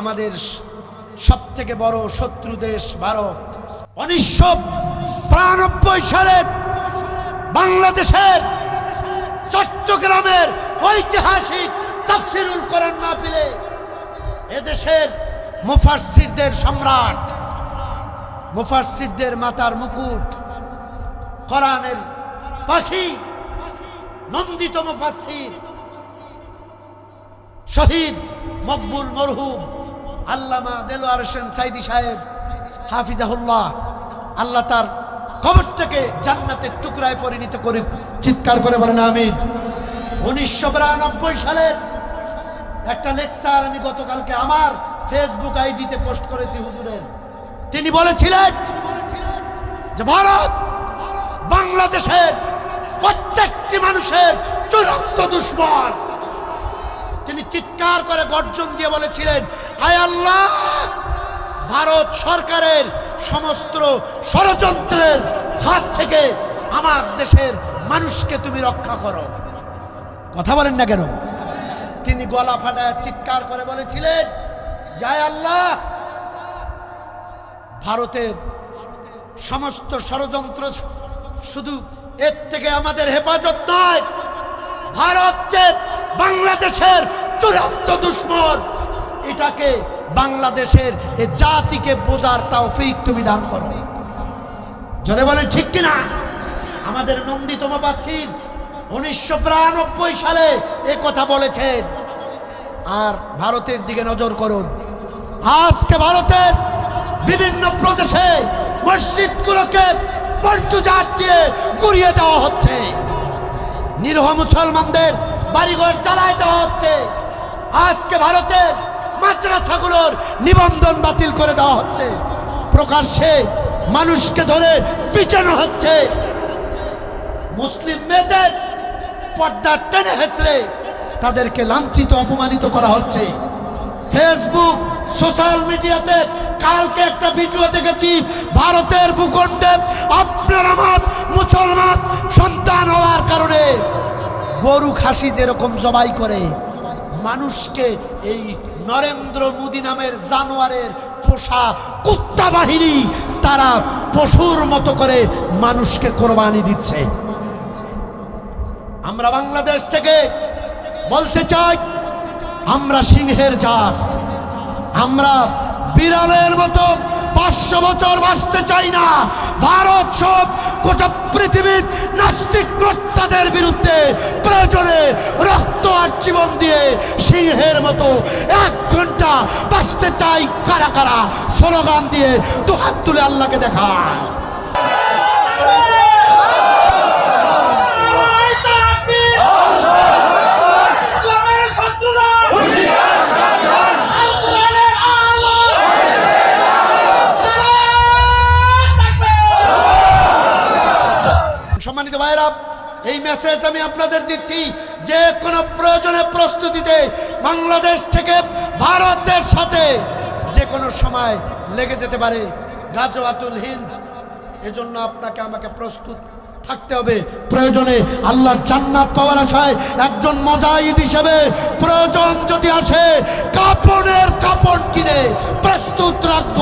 আমাদের সব থেকে বড় শত্রু দেশ ভারত। উনিশশো বিরানব্বই সালের বাংলাদেশের চট্টগ্রামের ঐতিহাসিক তাফসিরুল কোরআন মাহফিলে এদেশের মুফাসসিরদের সম্রাট, মুফাসসিরদের মাতার মুকুট, কোরআনের পাখি, নন্দিত মুফাসসির, শহীদ মকবুল মরহুম আল্লামা দেলোয়ার হোসেন সাইদি সাহেব, হাফিজাহুল্লাহ, আল্লাহ তার কবরটাকে জান্নাতের টুকরায় পরিণত করে চিৎকার করে বলেন, আমিন। উনিশশো বিরানব্বই সালের একটা লেকচার আমি গতকালকে আমার ফেসবুক আইডিতে পোস্ট করেছি হুজুরের। তিনি বলেছিলেন যে ভারত বাংলাদেশের প্রত্যেকটি মানুষের চূড়ান্ত দুশ্মন। তিনি চিৎকার করে গর্জন দিয়ে বলেছিলেন, আয় আল্লাহ, ভারত সরকারের সমস্ত ষড়যন্ত্রের হাত থেকে আমার দেশের মানুষকে তুমি রক্ষা করো। কথা বলেন না কেন? তিনি গলা ফাটায় চিৎকার করে বলেছিলেন যায় আল্লাহ, ভারতের সমস্ত ষড়যন্ত্র শুধু এর থেকে আমাদের হেফাজত নয়, ভারত বাংলাদেশের চূড়ান্ত দুশ্মন। এটাকে বাংলাদেশের জাতিকে বোঝার তৌফিক তুমি দান করো। জোরে বলেন ঠিক কিনা? আমাদের নন্দিতম পাচ্ছির উনিশশো বিরানব্বই সালে এ কথা বলেছেন। আর ভারতের দিকে নজর করুন। আজকে ভারতের বিভিন্ন প্রদেশে মসজিদগুলোকে পল্টু জাত দিয়ে গুড়িয়ে দেওয়া হচ্ছে। নিরহ মুসলমানদের বাড়িঘর চালায় দেওয়া হচ্ছে। আজকে ভারতের মাদ্রাসাগুলোর নিবন্ধন বাতিল করে দেওয়া হচ্ছে। প্রকাশ্যে মানুষকে ধরে পিছানো হচ্ছে। মুসলিম মেয়েদের পর্দা টেনে হেসড়ে তাদেরকে লাঞ্ছিত, অপমানিত করা হচ্ছে। ফেসবুক, সোশ্যাল মিডিয়াতে কালকে একটা ভিডিও দেখেছি, ভারতের ভূখণ্ডে আপনার আমার মুসলমান সন্তান হওয়ার কারণে। গরু, খাসি যেরকম জবাই করে মানুষকে এই নরেন্দ্র মোদী নামের জানোয়ারের পোষা কুত্তা বাহিনী তারা পশুর মতো করে মানুষকে কোরবানি দিচ্ছে। আমরা বাংলাদেশ থেকে বলতে চাই, আমরা সিংহের জাত। আমরা বিড়ালের মতো পাঁচশো বছর বাঁচতে চাই না। ভারত সব গোটা পৃথিবীর নাস্তিক প্রত্যাদের বিরুদ্ধে জীবন দিয়ে সিংহের মতো এক ঘণ্টা বাঁচতে চাই কারা কারা? স্লোগান দিয়ে দুহাত তুলে আল্লাহকে আলো সম্মানিত ভাইরা এই মেসেজ আমি আপনাদের দিচ্ছি, যে কোনো প্রয়োজনে প্রস্তুতিতে বাংলাদেশ থেকে ভারতের সাথে। যে কোনো সময় লেগে যেতে পারে। গাজওয়াতুল হিন্দ, এজন্য আপনাকে আমাকে প্রস্তুত থাকতে হবে। প্রয়োজনে আল্লাহ জান্নাত পাওয়ার আশায় একজন মজাহিদ হিসেবে প্রয়োজন যদি আসে, কাপড়ের কাপড় কিনে প্রস্তুত রাখব।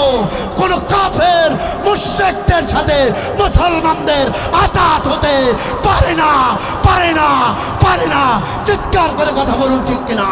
কোন কাফের, মুশ্রেকদের সাথে মুসলমানদের আতাত হতে পারে না পারে না পারে না। চিৎকার করে কথা বলুন ঠিক কিনা?